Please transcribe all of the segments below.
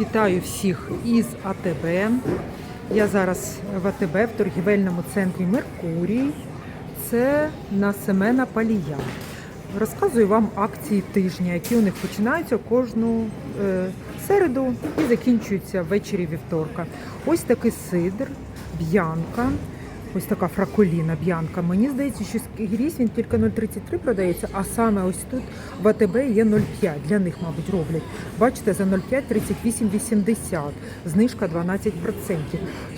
Вітаю всіх із АТБ. Я зараз в АТБ в торгівельному центрі Меркурій. Це на Семена Палія. Розказую вам акції тижня, які у них починаються кожну е, середу і закінчуються ввечері вівторка. Ось такий сидр, б'янка. Ось така фраколіна б'янка. Мені здається, що скрізь він тільки 0,33 продається, а саме ось тут в АТБ є 0,5. Для них, мабуть, роблять. Бачите, за 0,5 38,80. Знижка 12%.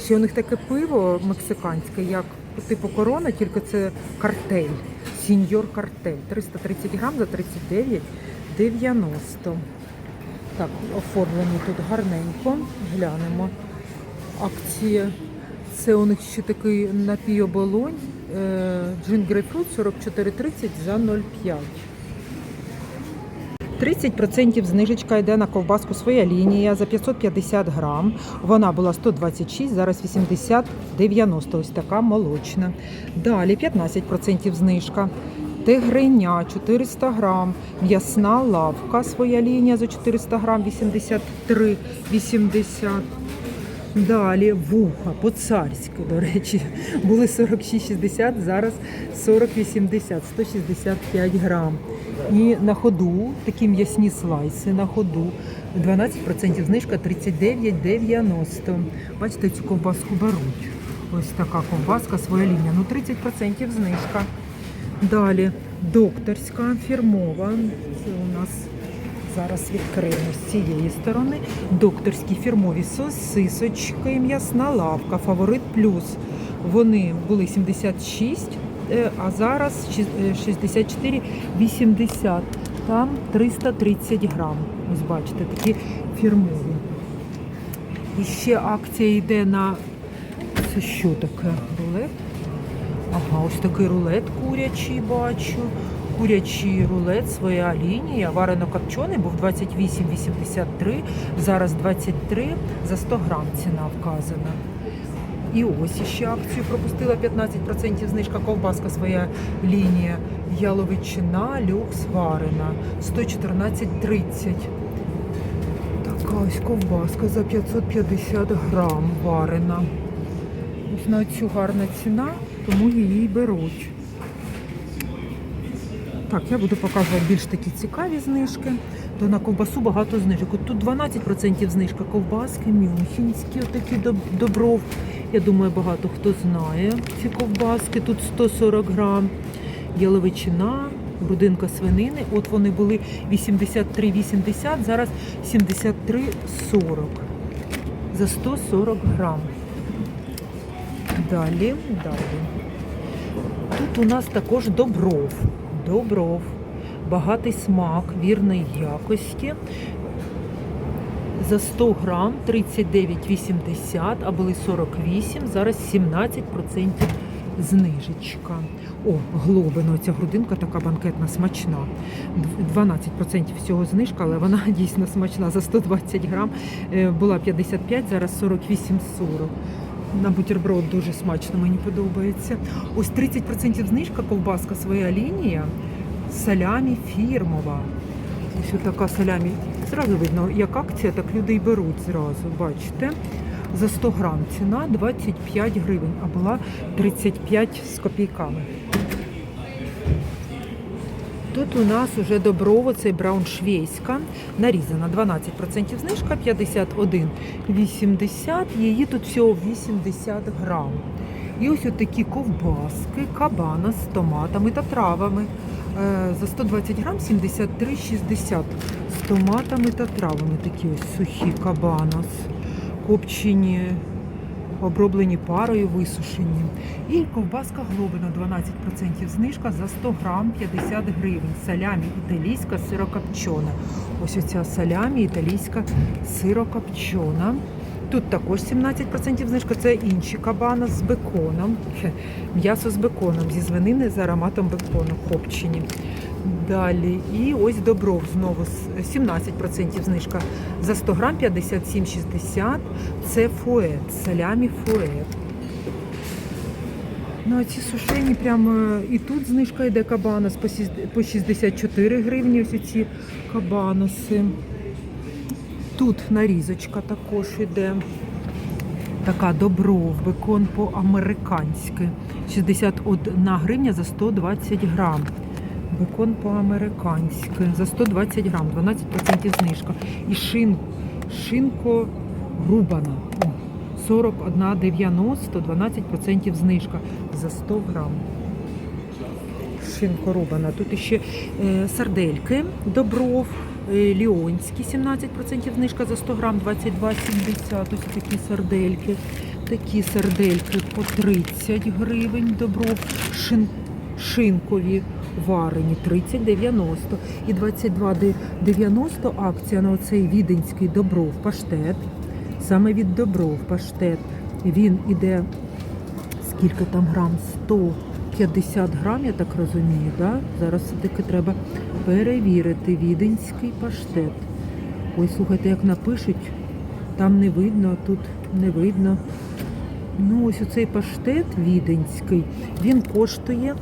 Ще у них таке пиво мексиканське, як типу корона, тільки це картель. Сіньор картель. 330 грам за 39,90. Так, оформлені тут гарненько. Глянемо. Акція. Це у них ще такий напій оболонь. е, Джин грейпфрут 44,30 за 0,5. 30% знижечка йде на ковбаску своя лінія за 550 грам. Вона була 126, зараз 80,90. Ось така молочна. Далі 15% знижка. Тигриня 400 грам. М'ясна лавка своя лінія за 400 грам 83,80. Далі вуха по-царськи, до речі, були 46,60, зараз 40,80, 165 грам. І на ходу такі м'ясні слайси на ходу. 12% знижка 39,90. Бачите, цю ковбаску беруть. Ось така ковбаска, своя лінія. Ну 30% знижка. Далі докторська фірмова. Це у нас Зараз відкриємо з цієї сторони. Докторські фірмові сосисочки, м'ясна лавка, фаворит плюс. Вони були 76, е, а зараз шіс- е, 64,80. Там 330 грам. Ось бачите, такі фірмові. І ще акція йде на це що таке? Рулет? Ага, ось такий рулет курячий бачу. Курячий рулет, своя лінія. Варено копчений був 28,83, зараз 23 за 100 грам ціна вказана. І ось ще акцію пропустила 15% знижка ковбаска своя лінія. Яловичина люкс варена 114,30. Така ось ковбаска за 550 грам варена. Ось на цю гарна ціна, тому її беруть. Так, я буду показувати більш такі цікаві знижки. То на ковбасу багато знижок. От тут 12% знижка ковбаски, мюнхенські, отакі добров. Я думаю, багато хто знає ці ковбаски. Тут 140 грам. Яловичина, грудинка свинини. От вони були 83,80, зараз 73,40 за 140 грам. Далі, далі. Тут у нас також добров. Добров. Багатий смак вірної якості. За 100 грам 39,80, а були 48, зараз 17% знижечка. О, глобино, ця грудинка така банкетна, смачна. 12% всього знижка, але вона дійсно смачна. За 120 грам е, була 55, зараз 48,40. На бутерброд дуже смачно, мені подобається. Ось 30% знижка, ковбаска своя лінія, салямі фірмова. Ось така салямі. Зразу видно, як акція, так люди й беруть зразу. Бачите? За 100 грам ціна 25 гривень, а була 35 з копійками. Тут у нас уже доброво, цей брауншвейська, нарізана 12% знижка, 51,80, її тут всього 80 грам. І ось такі ковбаски, кабана з томатами та травами. Е, За 120 грам 73,60 з томатами та травами. Такі ось сухі кабанос, копчені оброблені парою, висушені. І ковбаска глобина 12% знижка за 100 грам 50 гривень. Салямі італійська сирокопчона. Ось оця салямі італійська сирокопчона. Тут також 17% знижка, це інші кабана з беконом. М'ясо з беконом, зі свинини з ароматом бекону, копчені. Далі. І ось добров знову 17% знижка. За 100 грам 57,60. Це фует, салямі фует. Ну, а ці сушені прямо і тут знижка йде кабанос по 64 гривні. Ось ці кабаноси. Тут нарізочка також іде. Така добров, бекон по-американськи. 61 гривня за 120 грам. Бекон по-американськи за 120 грам, 12% знижка. І шин, шинко рубана. 41,90, 12% знижка за 100 грам. Шинко рубана. Тут ще е, сардельки, добров, е, ліонські, 17% знижка за 100 грам, 22,70. Ось такі сардельки. Такі сардельки по 30 гривень, добров, шин, шинкові варені 30,90 і 22,90 акція на оцей віденський добров паштет. Саме від добров паштет. Він іде скільки там грам? 150 грам, я так розумію. Да? Зараз все-таки треба перевірити віденський паштет. Ой, слухайте, як напишуть, там не видно, тут не видно. Ну, ось оцей паштет віденський, він коштує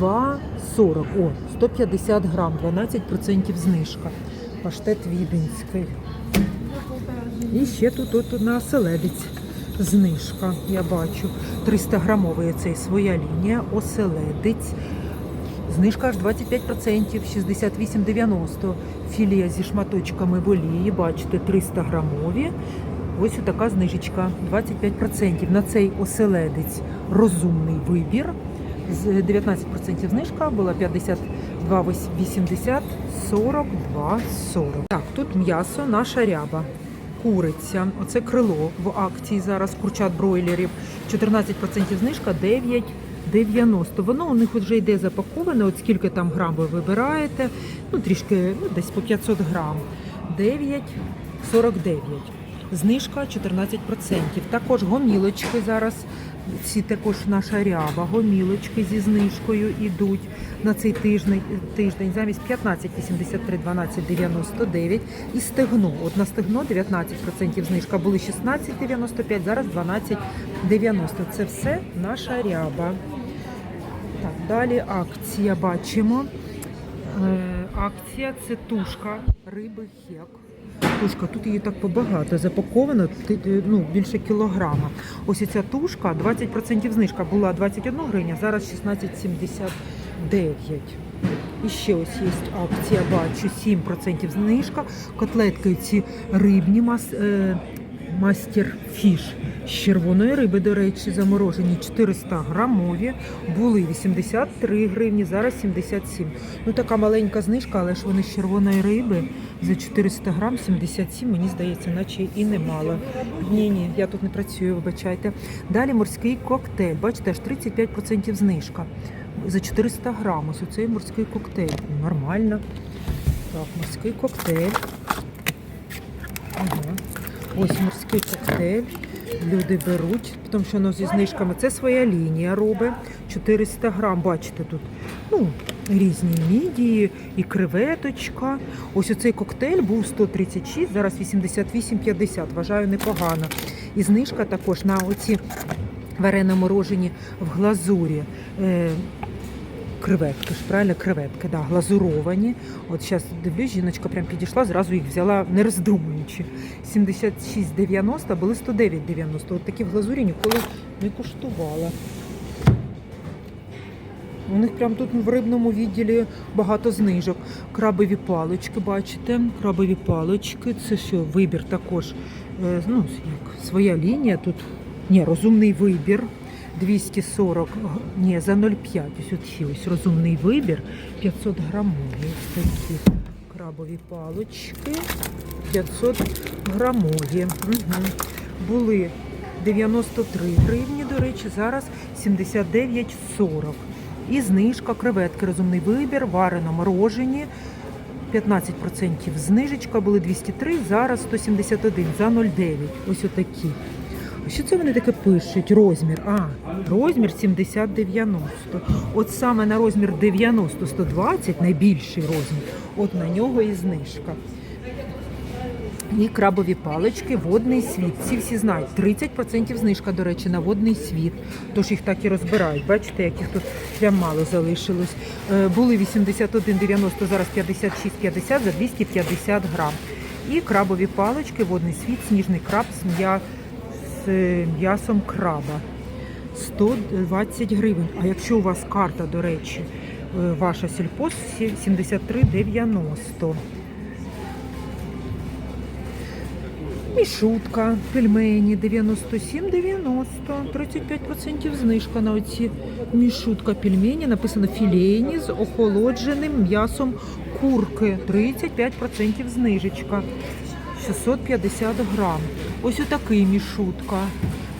22,40. О, 150 грам, 12% знижка. Паштет віденський. І ще тут от на оселедець знижка, я бачу. 300 грамовий цей своя лінія, оселедець. Знижка аж 25%, 68,90. Філія зі шматочками в олії, бачите, 300 грамові. Ось така знижечка, 25%. На цей оселедець розумний вибір. З 19% знижка була 52,80, 42,40. Так, тут м'ясо, наша ряба. Куриця, оце крило в акції зараз курчат бройлерів. 14% знижка 9,90. Воно у них вже йде запаковане. От скільки там грам ви вибираєте. Ну трішки, ну десь по 500 грам. 9,49. Знижка 14%. Також гомілочки зараз. Ці також наша ряба. Гомілочки зі знижкою йдуть на цей тиждень. тиждень замість 15,83, 12,99 і стегно. От на стегно 19% знижка. Були 16,95, зараз 12,90. Це все наша ряба. Так, далі акція бачимо. Е, акція це тушка риби хек. Тушка, тут її так побагато запаковано, ти, ну, більше кілограма. Ось ця тушка, 20% знижка була 21 гривня, зараз 16,79. І ще ось є акція, бачу, 7% знижка. Котлетки ці рибні мас, е, мастер фіш з червоної риби, до речі, заморожені 400 грамові. Були 83 гривні, зараз 77. Ну така маленька знижка, але ж вони з червоної риби за 400 грам 77, мені здається, наче і немало. Ні, ні, я тут не працюю, вибачайте. Далі морський коктейль. Бачите, аж 35% знижка. За 400 грам. Ось оцей морський коктейль. Нормально. Так, морський коктейль. Ага. Ось морський коктейль. Люди беруть, тому що воно зі знижками. Це своя лінія робить. 400 грам, бачите тут. Ну, різні мідії і креветочка. Ось оцей коктейль був 136, зараз 88,50. Вважаю непогано. І знижка також на оці варено морожені в глазурі. Креветки ж, правильно, креветки, да, глазуровані. От зараз дивлюсь, жіночка прям підійшла, зразу їх взяла, не роздумуючи. 76,90, були 109,90. От такі в глазурі ніколи не куштувала. У них прям тут в рибному відділі багато знижок. Крабові палички, бачите? Крабові палички. Це що, вибір також. е, Ну, як своя лінія. Тут ні, розумний вибір. 240, ні, за 0,5. Ось от ось розумний вибір. 500 грамові. Ось такі крабові палички. 500 грамові. Угу. Були 93 гривні, до речі, зараз 79,40. І знижка креветки, розумний вибір, варено морожені. 15% знижечка, були 203, зараз 171 за 0,9. Ось отакі. Що це вони таке пишуть? Розмір. А, розмір 70-90. От саме на розмір 90-120, найбільший розмір, от на нього і знижка. І крабові палички, водний світ. Ці всі знають. 30% знижка, до речі, на водний світ. Тож їх так і розбирають. Бачите, яких тут прям мало залишилось. Е, Були 81,90, зараз 56,50 за 250 грам. І крабові палички, водний світ, сніжний краб з м'я- з м'ясом краба. 120 гривень. А якщо у вас карта, до речі, е, ваша сільпос 73,90. Мішутка, пельмені 97,90, 35% знижка на оці мішутка пельмені. Написано філейні з охолодженим м'ясом курки. 35% знижечка. 650 грам. Ось отакий мішутка.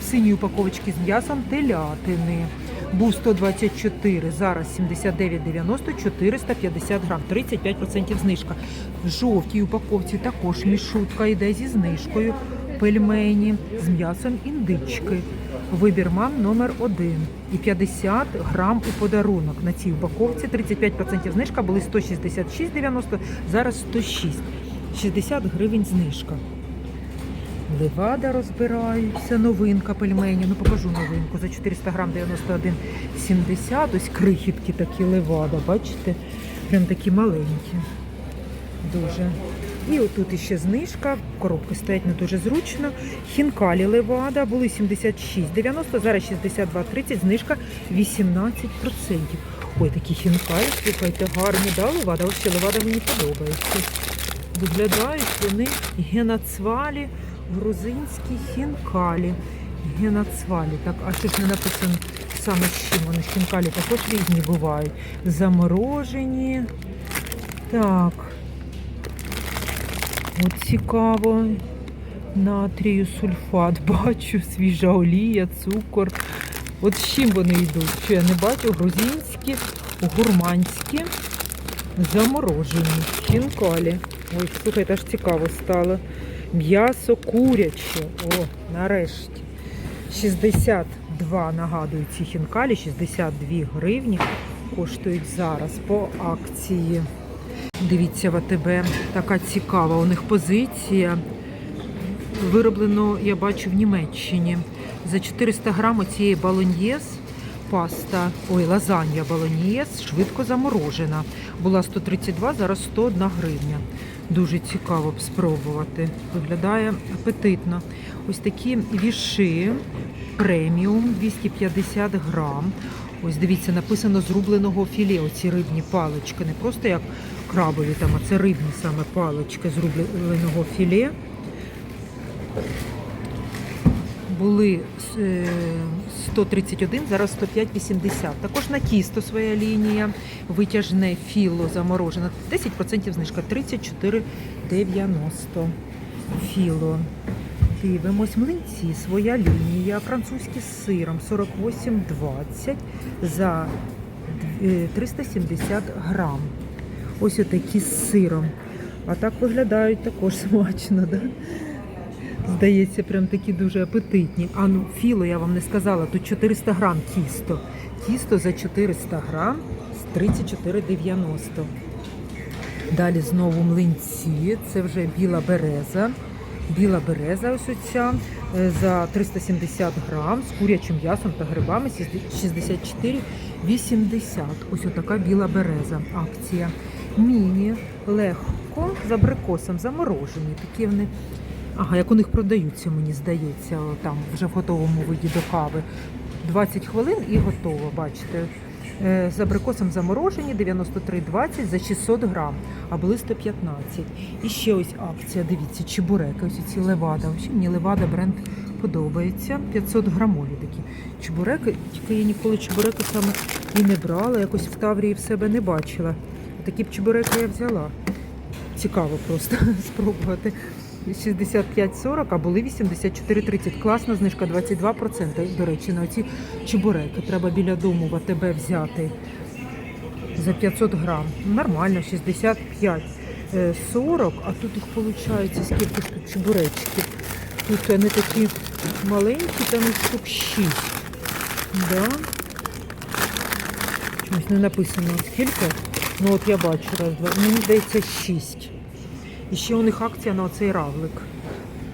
В синій упаковочці з м'ясом телятини. Був 124, зараз 79,90, 450 грам, 35% знижка. В жовтій упаковці також мішутка йде зі знижкою. Пельмені з м'ясом індички. Вибір мам номер 1 і 50 грам у подарунок. На цій упаковці 35% знижка були 166,90, зараз 106. 60 гривень знижка. Левада розбираються, новинка пельмені. Ну покажу новинку. За 400 грам 91,70. Ось крихітки такі левада, бачите? Прям такі маленькі. Дуже. І отут іще знижка. Коробки стоять не дуже зручно. Хінкалі левада були 76,90, зараз 62,30, знижка 18%. Ой, такі хінкалі, слухайте, гарні, да, левада? Ось ще левада мені подобається. Виглядають вони генацвалі, грузинські хінкалі. Генацвалі. Так, а що ж не написано саме з чим вони хінкалі також різні бувають. Заморожені. Так. От цікаво. Натрію сульфат. Бачу, свіжа олія, цукор. От з чим вони йдуть? Що я не бачу? Грузинські, гурманські, заморожені. Хінкалі. Ой, слухайте, аж цікаво стало. М'ясо куряче. О, нарешті. 62, нагадую, ці хінкалі, 62 гривні коштують зараз по акції. Дивіться, в АТБ така цікава. У них позиція. Вироблено, я бачу, в Німеччині. За 400 грам цієї балоньєз паста, ой, лазанья балоньєз, швидко заморожена. Була 132, зараз 101 гривня. Дуже цікаво б спробувати. Виглядає апетитно. Ось такі віши преміум 250 грам. Ось дивіться, написано з рубленого філе. Оці рибні палички. Не просто як крабові, там, а це рибні саме палички з рубленого філе. Були е, 131, зараз 105,80. Також на тісто своя лінія. Витяжне філо заморожене. 10% знижка 34,90. Філо. Дивимось, млинці, своя лінія, французькі з сиром 48,20 за е, 370 грам. Ось отакі з сиром. А так виглядають також смачно, да? Здається, прям такі дуже апетитні. А ну, філо я вам не сказала, тут 400 грам тісто. Тісто за 400 грам з 34,90. Далі знову млинці, це вже біла береза. Біла береза ось оця е, за 370 грам з курячим м'ясом та грибами 64,80. Ось отака біла береза. Акція. Міні легко з абрикосом заморожені. Такі вони. Ага, як у них продаються, мені здається, там вже в готовому виді до кави. 20 хвилин і готово, бачите. Е, З абрикосом заморожені 93,20 за 600 грам, а були 115. І ще ось акція, дивіться, чебуреки, ось ці левада. Ось Мені левада бренд подобається. 500 грамові такі чебуреки. Тільки я ніколи чебуреки саме і не брала, якось в Таврії в себе не бачила. Такі б чебуреки я взяла. Цікаво просто спробувати. 65,40, а були 84,30. Класна знижка 22%. До речі, на ці чебуреки треба біля дому в АТБ взяти за 500 грам. Нормально, 65. е, 40, а тут їх виходить, скільки ж тут чебуречків. Тут вони такі маленькі, там їх штук 6. Да? Чомусь не написано скільки. Ну от я бачу раз, два. Мені здається 6. І ще у них акція на оцей равлик.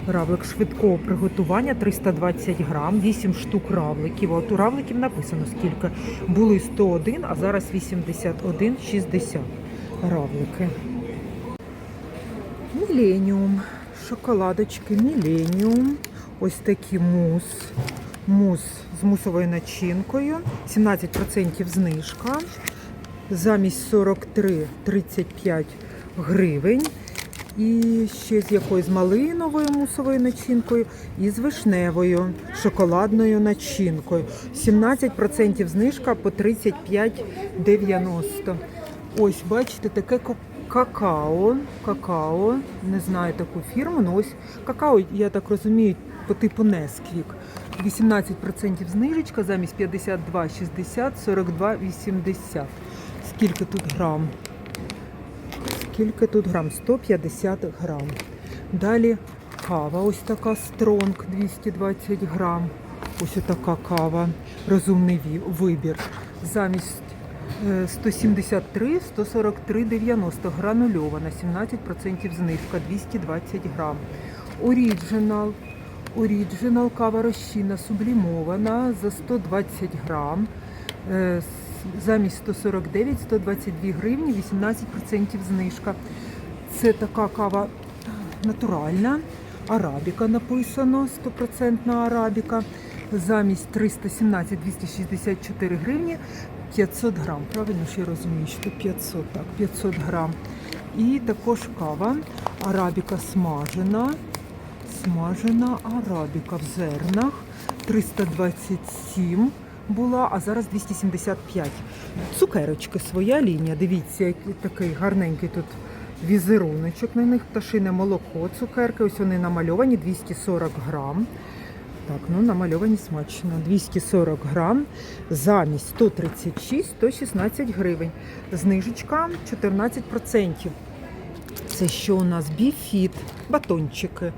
Равлик швидкого приготування 320 грам, 8 штук равликів. От у равликів написано скільки. Були 101, а зараз 81,60 равлики. Міленіум. Шоколадочки Міленіум. Ось такий мус. Мус з мусовою начинкою. 17% знижка. Замість 43-35 гривень. І ще з якоюсь малиновою мусовою начинкою і з вишневою шоколадною начинкою. 17% знижка по 35,90. Ось, бачите, таке какао. Какао. Не знаю таку фірму, але ось какао, я так розумію, по типу Несквік. 18% знижечка замість 52,60, 42,80. Скільки тут грам? Скільки тут грам? 150 грам. Далі кава, ось така стронг 220 грам. Ось така кава. Розумний вибір. Замість е, 173, 143,90 гранульована, 17% знижка, 220 грам. Оріджинал. Оріджинал кава розчинна сублімована за 120 грам. Замість 149, 122 гривні, 18% знижка. Це така кава натуральна. Арабіка написано, 100% арабіка. Замість 317 264 гривні 500 грам. Правильно я розумію, що 500, так, 500 грам. І також кава. Арабіка смажена. Смажена арабіка в зернах. 327 була, а зараз 275. Цукерочки своя лінія. Дивіться, такий гарненький тут візеруночок на них. Пташине молоко, цукерки. Ось вони намальовані 240 грам. Так, ну намальовані смачно. 240 грам замість 136, 116 гривень. Знижечка 14%. Це що у нас? Біфіт, батончики.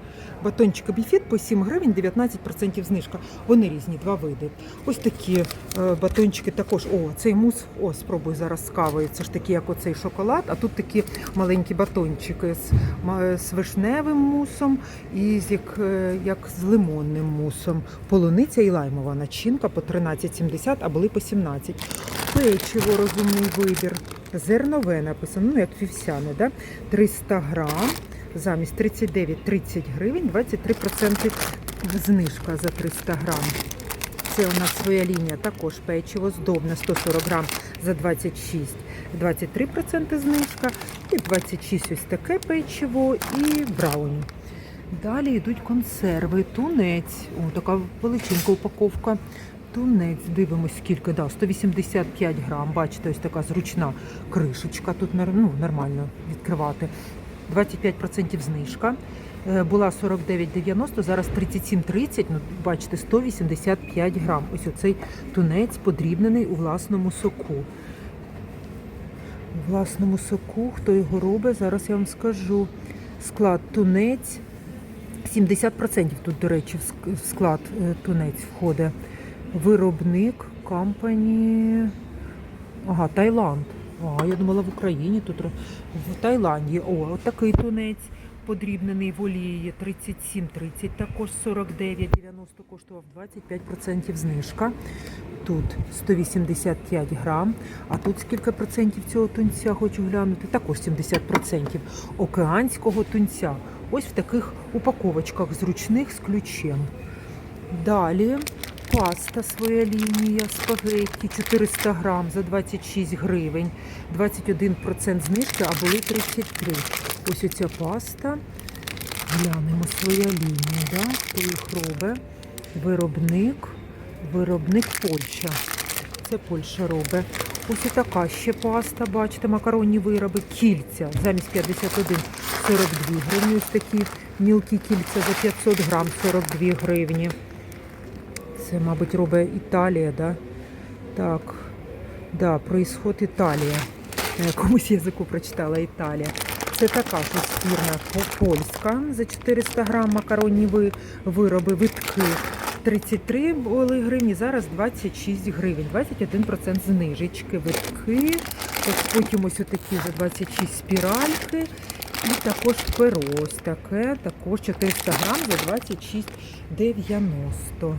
Батончики біфіт по 7 гривень, 19% знижка. Вони різні, два види. Ось такі е, батончики також. О, цей мус, о, спробуй зараз з кавою. Це ж такі, як оцей шоколад, а тут такі маленькі батончики з, з вишневим мусом і з як, е, як з лимонним мусом. Полуниця і лаймова начинка по 13,70, а були по 17. Печиво розумний вибір. Зернове написано, ну як вівсяне, да? 300 грам, замість 39-30 гривень, 23% знижка за 300 грам. Це у нас своя лінія, також печиво здобне 140 грам за 26, 23% знижка. І 26 ось таке печиво і брауні. Далі йдуть консерви, тунець. О, така величинка упаковка. Тунець, дивимось скільки, да, 185 грам. Bачите, ось така зручна кришечка. Тут ну, нормально відкривати. 25% знижка. Е, Була 49,90, зараз 37,30, ну, бачите, 185 грам. Ось оцей тунець подрібнений у власному соку. У власному соку, хто його робить, зараз я вам скажу. Склад тунець 70% тут, до речі, в склад е, тунець входить. Виробник компанії. Ага, Таїланд. А, я думала в Україні тут в Таїланді. О, от такий тунець подрібнений в олії 37,30, також 49,90 коштував 25% знижка. Тут 185 грам. А тут скільки процентів цього тунця хочу глянути? Також 70% океанського тунця. Ось в таких упаковочках зручних з ключем. Далі паста своя лінія, спагетті 400 грам за 26 гривень, 21% знижки, а були 33. Ось оця паста. Глянемо своя лінія, да? хто. Виробник, виробник Польща. Це Польща робить. Ось така ще паста, бачите, макаронні вироби, кільця замість 51 42 гривні. Ось такі мілкі кільця за 500 грам 42 гривні. Це, мабуть, робить Італія, да? Так, да, происход Італія. На якомусь язику прочитала Італія. Це така ж ось польська за 400 грам макаронні вироби, витки. 33 були гривні, зараз 26 гривень, 21% знижечки, витки. Ось потім ось отакі за 26 спіральки. І також перо таке, також 400 грам за 26,90.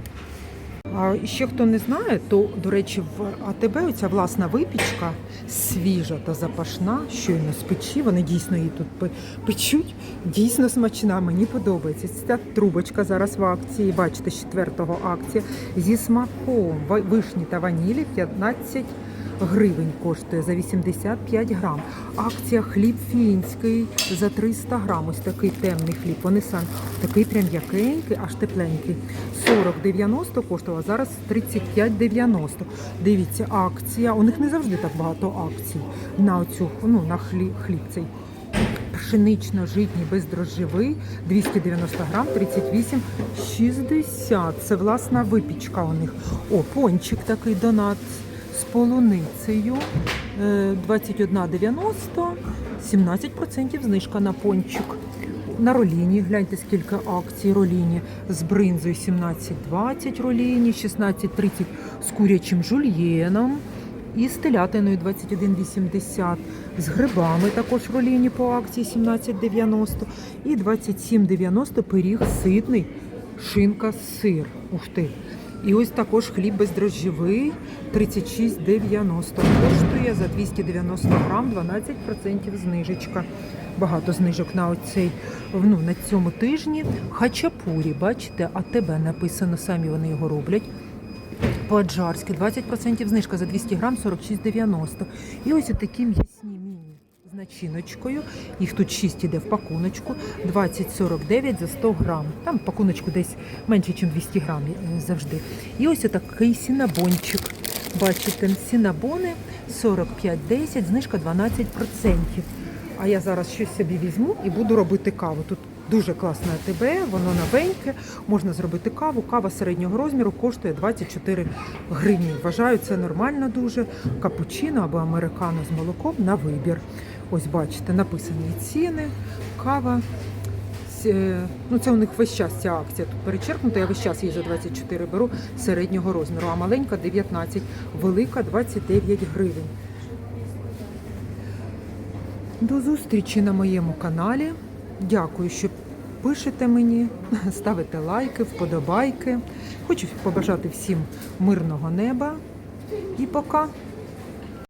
А ще хто не знає, то, до речі, в АТБ оця власна випічка свіжа та запашна, щойно з печі. Вони дійсно її тут пе- печуть. Дійсно смачна, мені подобається. Ця трубочка зараз в акції. Бачите, з четвертого акція зі смаком вишні та ванілі 15 гривень коштує за 85 грам. Акція хліб фінський за 300 грам. Ось такий темний хліб. Вони сам такий прям м'якенький, аж тепленький. 40,90 коштував, а зараз 35,90. Дивіться, акція. У них не завжди так багато акцій на оцю, ну, на хліб, хліб цей. Пшенично-житній бездрожжевий 290 грам 38,60. Це власна випічка у них. О, пончик такий донат з полуницею. Е, 21,90, 17% знижка на пончик. На роліні, гляньте скільки акцій роліні з бринзою 17,20 роліні, 16,30 з курячим жульєном і з телятиною 21,80, з грибами також роліні по акції 17,90 і 27,90 пиріг ситний, шинка сир. Ух ти! І ось також хліб бездрожжєвий 36,90. Коштує за 290 грам 12% знижечка. Багато знижок на оцей ну, на цьому тижні. Хачапурі, бачите, АТБ написано, самі вони його роблять. По-аджарськи 20% знижка за 200 грам 46,90. І ось такі м'ясні начиночкою. Їх тут 6 іде в пакуночку. 20,49 за 100 грам. Там пакуночку десь менше, ніж 200 грам е, завжди. І ось такий сінабончик. Бачите, сінабони 45,10, знижка 12%. А я зараз щось собі візьму і буду робити каву. Тут дуже класне АТБ, воно новеньке. Можна зробити каву. Кава середнього розміру коштує 24 гривні. Вважаю, це нормально дуже. Капучино або американо з молоком на вибір. Ось бачите, написані ціни, кава. Е, Ну, це у них весь час ця акція тут перечеркнута. Я весь час її за 24 беру середнього розміру, а маленька 19, велика 29 гривень. До зустрічі на моєму каналі. Дякую, що пишете мені, ставите лайки, вподобайки. Хочу побажати всім мирного неба і пока.